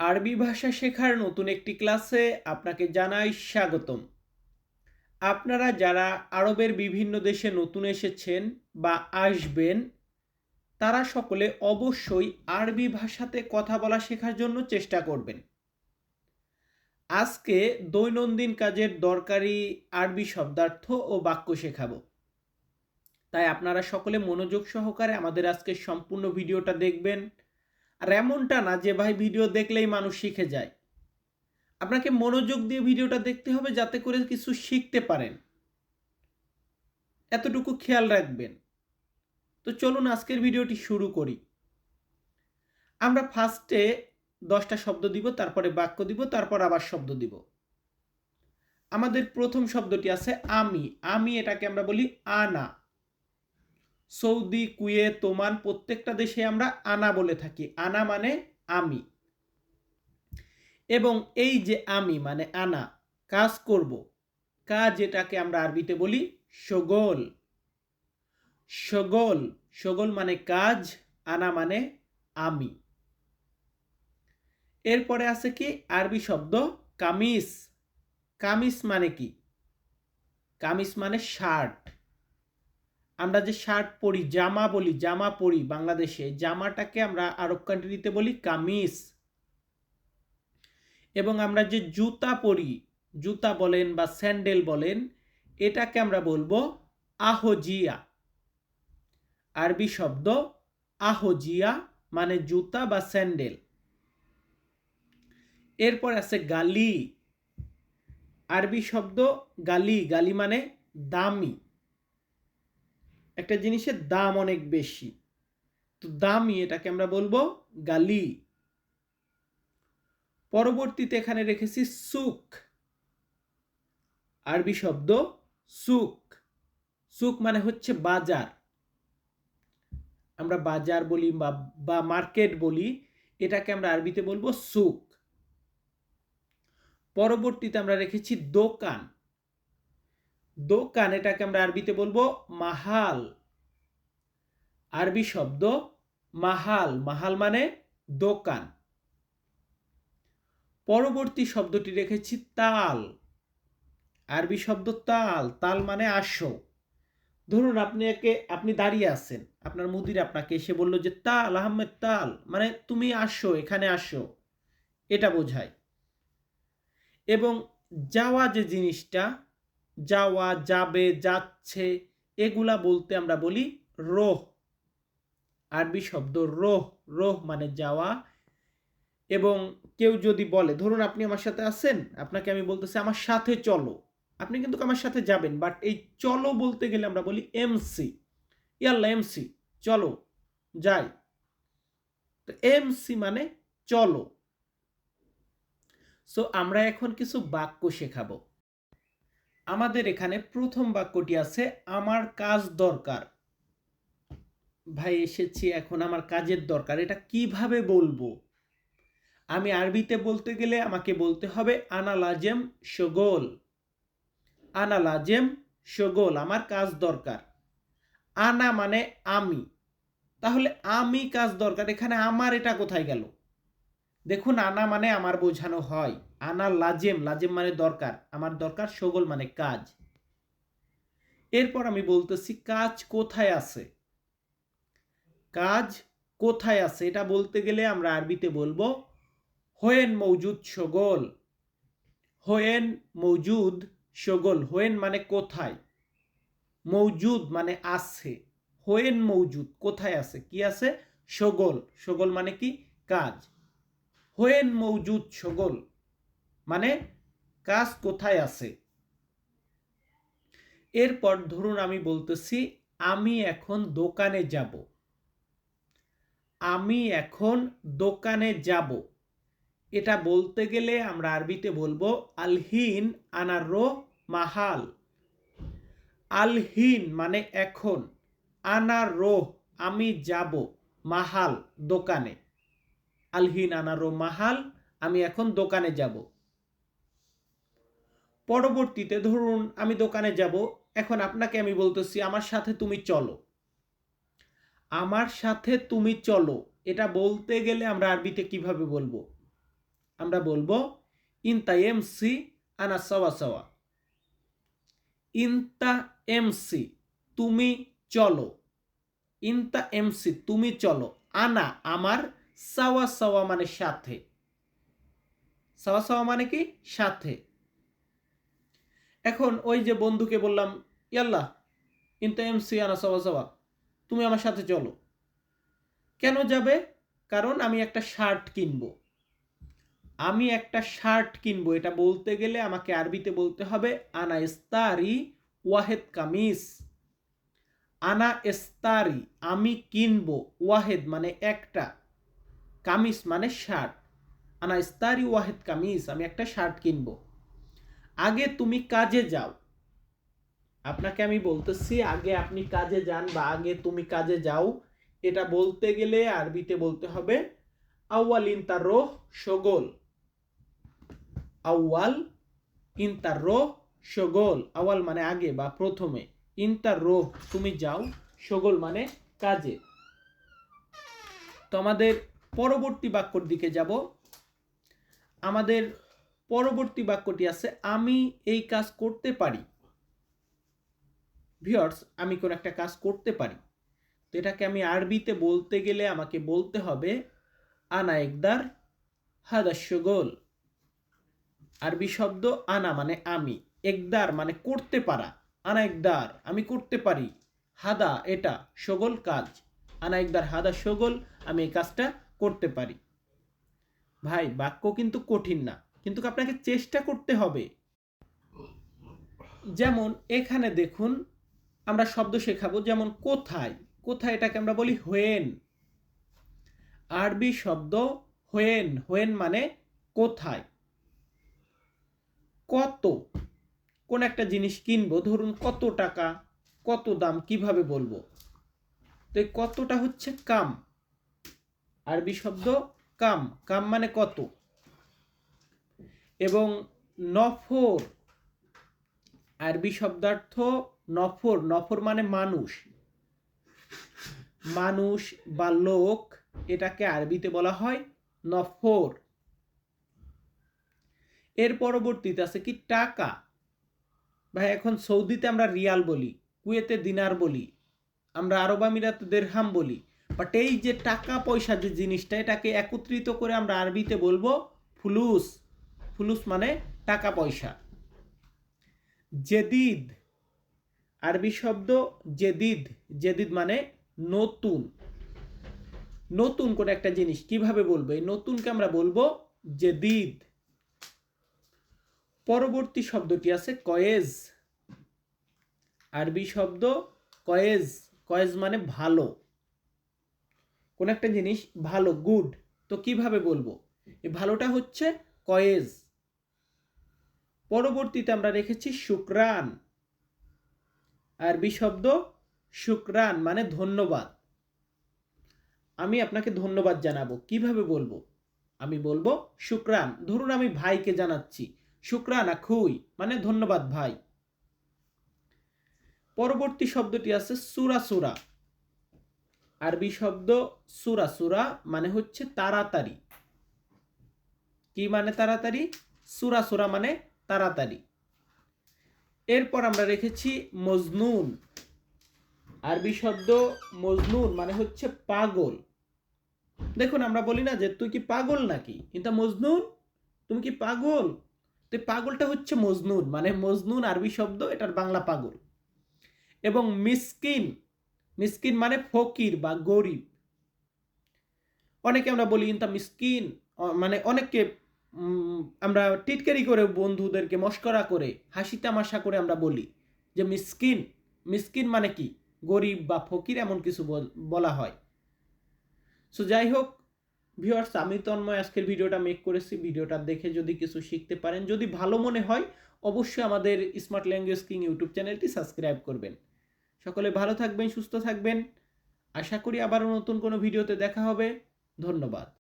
আরবি ভাষা শেখার নতুন একটি ক্লাসে আপনাকে জানাই স্বাগতম। আপনারা যারা আরবের বিভিন্ন দেশে নতুন এসেছেন বা আসবেন, তারা সকলে অবশ্যই আরবি ভাষাতে কথা বলা শেখার জন্য চেষ্টা করবেন। আজকে দৈনন্দিন কাজের দরকারি আরবি শব্দার্থ ও বাক্য শেখাবো। তাই আপনারা সকলে মনোযোগ সহকারে আমাদের আজকের সম্পূর্ণ ভিডিওটা দেখবেন। আর এমনটা না যে ভাই ভিডিও দেখলেই মানুষ শিখে যায়। আপনাকে মনোযোগ দিয়ে ভিডিওটা দেখতে হবে যাতে করে কিছু শিখতে পারেন। এতটুকু খেয়াল রাখবেন। তো চলুন আজকের ভিডিওটি শুরু করি। আমরা ফার্স্টে দশটা শব্দ দিব, তারপরে বাক্য দিব, তারপর আবার শব্দ দিব। আমাদের প্রথম শব্দটি আছে আমি। আমি এটাকে আমরা বলি আনা। সৌদি, কুয়েত তোমান প্রত্যেকটা দেশে আমরা আনা বলে থাকি। আনা মানে আমি। এবং এই যে আমি মানে আনা, কাজ করব। কাজ এটাকে আমরা আরবিতে বলি সগোল। সগোল সগোল মানে কাজ, আনা মানে আমি। এরপরে আছে কি? আরবি শব্দ কামিস কামিস মানে কি? কামিস মানে শার্ট। আমরা যে শার্ট পরি, জামা বলি, জামা পরি বাংলাদেশে, জামাটাকে আমরা আরব কান্ট্রিতে বলি কামিজ। এবং আমরা যে জুতা পরি, জুতা বলেন বা স্যান্ডেল বলেন, এটাকে আমরা বলব আহজিয়া। আরবি শব্দ আহজিয়া মানে জুতা বা স্যান্ডেল। এরপর আছে গালি। আরবি শব্দ গালি গালি মানে দামি। একটা জিনিসের দাম অনেক বেশি। তো দামি এটাকে আমরা বলব গালি। পরবর্তীতে এখানে রেখেছি সুক আরবি শব্দ সুক সুক মানে হচ্ছে বাজার। আমরা বাজার বলি বা মার্কেট বলি, এটাকে আমরা আরবিতে বলব সুক পরবর্তীতে আমরা রেখেছি দোকান। দোকান, এটাকে আমরা আরবিতে বলব মাহাল। আরবি শব্দ মাহাল। মাহাল মানে দোকান। পরবর্তী শব্দটি রেখেছি তাল। আরবি শব্দ তাল। তাল মানে আসো। ধরুন আপনি একে, আপনি দাঁড়িয়ে আছেন। আপনার মুদির আপনাকে এসে বলল যে, তাল, আহমেদ তাল। মানে তুমি আসো, এখানে আসো। এটা বোঝায়। এবং যাওয়া যে জিনিসটা যাওয়া, যাবে, যাচ্ছে, এগুলা বলতে আমরা বলি রোহ। আরবি শব্দ রোহ রোহ মানে যাওয়া। এবং কেউ যদি বলে, ধরুন আপনি আমার সাথে আছেন, আপনাকে আমি বলতেছি, আমার সাথে চলো। আপনি কিন্তু আমার সাথে যাবেন বাট এই চলো বলতে গেলে আমরা বলি এমসি ইয়াল্লা এমসি চলো, যাই। তো এমসি মানে চলো। সো আমরা এখন কিছু বাক্য শেখাবো। আমাদের এখানে প্রথম বাক্যটি আছে, আমার কাজ দরকার। ভাই, এসেছি এখন আমার কাজের দরকার, এটা কীভাবে বলব? আমি আরবিতে বলতে গেলে আমাকে বলতে হবে, আনা লাজেম শগোল আনা লাজেম শগোল আমার কাজ দরকার। আনা মানে আমি। তাহলে আমি কাজ দরকার, এখানে আমার এটা কোথায় গেল? দেখুন, আনা মানে আমার বোঝানো হয়। আনা লাজেম লাজেম মানে দরকার। আমার দরকার সগোল মানে কাজ। এরপর আমি বলতেছি, কাজ কোথায় আছে? কাজ কোথায় আছে? এটা বলতে গেলে আমরা আরবিতে বলব, হোয়েন মৌজুদ সগোল। হোয়েন মৌজুদ সগোল। হোয়েন মানে কোথায়? মৌজুদ মানে আছে। হোয়েন মৌজুদ কোথায় আছে? কি আছে? সগোল। সগোল মানে কি? কাজ। হোয়েন মৌজুদ সগোল। মানে কাজ কোথায় আছে? এরপর ধরুন আমি বলতেছি, আমি এখন দোকানে যাব। আমি এখন দোকানে যাব। এটা বলতে গেলে আমরা আরবিতে বলব, আলহিন আনারো মাহাল। আলহিন মানে এখন। আনার রোহ আমি যাব মাহাল, দোকানে। আলহিন আনারো মাহাল, আমি এখন দোকানে যাব। পরবর্তীতে ধরুন আমি দোকানে যাব, এখন আপনাকে আমি বলতেছি, আমার সাথে তুমি চলো। আমার সাথে তুমি চলো। এটা বলতে গেলে আমরা আরবিতে কীভাবে বলব? আমরা বলব ইনতা এমসি আনা সাওয়া সাওয়া। ইনতা এমসি তুমি চলো। ইনতা এমসি তুমি চলো। আনা, আমার সাওয়া সাওয়া মানে সাথে। সাওয়া সাওয়া মানে কি? সাথে। এখন ওই যে বন্ধুকে বললাম ইয়াল্লা ইনতা এমসি আনা সাওয়া সাওয়া, তুমি আমার সাথে চলো। কেন যাবে? কারণ আমি একটা শার্ট কিনবো। আমি একটা শার্ট কিনবো। এটা বলতে গেলে আমাকে আরবিতে বলতে হবে, আনা ইস্তারি ওয়াহেদ কামিজ। আনা ইস্তারি, আমি কিনবো ওয়াহেদ মানে একটা। কামিজ মানে শার্ট আনা ইস্তারি ওয়াহেদ কামিজ, আমি একটা শার্ট কিনবো। আগে তুমি কাজে যাও। আপনাকে আমি বলতেছি, আগে আপনি কাজে যান বা আগে তুমি কাজে যাও। এটা বলতে গেলে আরবিতে বলতে হবে, আউয়াল ইনতার রোহ সগোল। আউয়াল ইনতার রোহ সগোল। আওয়াল মানে আগে বা প্রথমে। ইনতার রোহ, তুমি যাও। সগোল মানে কাজে। তো আমাদের পরবর্তী বাক্যর দিকে যাব। আমাদের পরবর্তী বাক্যটি আছে, আমি এই কাজ করতে পারি। ভিওর্স আমি কোন একটা কাজ করতে পারি। তো এটাকে আমি আরবিতে বলতে গেলে আমাকে বলতে হবে, আনা একদার, হাদা সগোল আরবি শব্দ আনা মানে আমি। একদার মানে করতে পারা। আনা একদার, আমি করতে পারি। হাদা, এটা সগোল কাজ। আনা একদার, হাদা সগোল আমি এই কাজটা করতে পারি। ভাই, বাক্য কিন্তু কঠিন না, কিন্তু আপনাকে চেষ্টা করতে হবে। যেমন, এখানে দেখুন, আমরা শব্দ শেখাবো, যেমন, কোথায়? কোথায় এটাকে আমরা বলি হোয়েন। আরবি শব্দ হোয়েন হোয়েন মানে কোথায়? কত? কোন একটা জিনিস কিনবো, ধরুন কত টাকা, কত দাম, কীভাবে বলব? তো কতটা হচ্ছে কাম? আরবি শব্দ কাম কাম মানে কত? এবং নফর, আরবি শব্দার্থ নফর নফর মানে মানুষ। মানুষ বা লোক, এটাকে আরবিতে বলা হয় নফর। এর পরবর্তীতে আছে কি? টাকা। ভাই, এখন সৌদিতে আমরা রিয়াল বলি, কুয়েতে দিনার বলি, আমরা আরব আমিরাতে দেড়হাম বলি। বাট এই যে টাকা পয়সা যে জিনিসটা, এটাকে একত্রিত করে আমরা আরবিতে বলব ফুলুস। ফুলুস মানে টাকা পয়সা। জেদিদ, আরবি শব্দ জেদিদ। জেদিদ মানে নতুন। নতুন কোন একটা জিনিস, কীভাবে বলব? এই নতুনকে আমরা বলব জেদিদ। পরবর্তী শব্দটি আছে কয়েজ। আরবি শব্দ কয়েজ। কয়েজ মানে ভালো। কোন একটা জিনিস ভালো গুড তো কীভাবে বলব? এই ভালোটা হচ্ছে কয়েজ। পরবর্তীতে আমরা রেখেছি শুক্রান। আরবি শব্দ শুক্রান মানে ধন্যবাদ। আমি আপনাকে ধন্যবাদ জানাব। কীভাবে বলব? আমি বলব, শুক্রান, ধরুন আমি ভাইকে জানাচ্ছি। শুক্রান, আখুই মানে ধন্যবাদ ভাই। পরবর্তী শব্দটি আছে সুরা সুরা। আরবি শব্দ সুরা সুরা মানে হচ্ছে তাড়াতাড়ি। কি মানে তাড়াতাড়ি? সুরা সুরা মানে তাড়াতাড়ি। এরপর আমরা রেখেছি মজনুন। আরবি শব্দ মজনুন মানে হচ্ছে পাগল। দেখুন, আমরা বলি না যে, তুই কি পাগল নাকি? কিন্তু মজনুন, তুমি কি পাগল? তো পাগলটা হচ্ছে মজনুন মানে মজনুন আরবি শব্দ, এটার বাংলা পাগল। এবং মিসকিন মিসকিন মানে ফকির বা গরিব। অনেকে আমরা বলি, ইন্তা মিসকিন। মানে অনেককে আমরা টিটকারি করে বন্ধুদেরকে মস্করা করে, হাসি তামাশা করে আমরা বলি যে, মিসকিন। মিসকিন মানে কি? গরিব বা ফকির এমন কিছু বলা হয়। সো যাই হোক, ভিউয়ার্স, আমি তন্ময় আজকের ভিডিওটা মেক করেছি। ভিডিওটা দেখে যদি কিছু শিখতে পারেন, যদি ভালো মনে হয়, অবশ্যই আমাদের স্মার্ট ল্যাঙ্গুয়েজ কিং ইউটিউব চ্যানেলটি সাবস্ক্রাইব করবেন। সকলে ভালো থাকবেন সুস্থ থাকবেন। আশা করি আবারও নতুন কোনো ভিডিওতে দেখা হবে। ধন্যবাদ।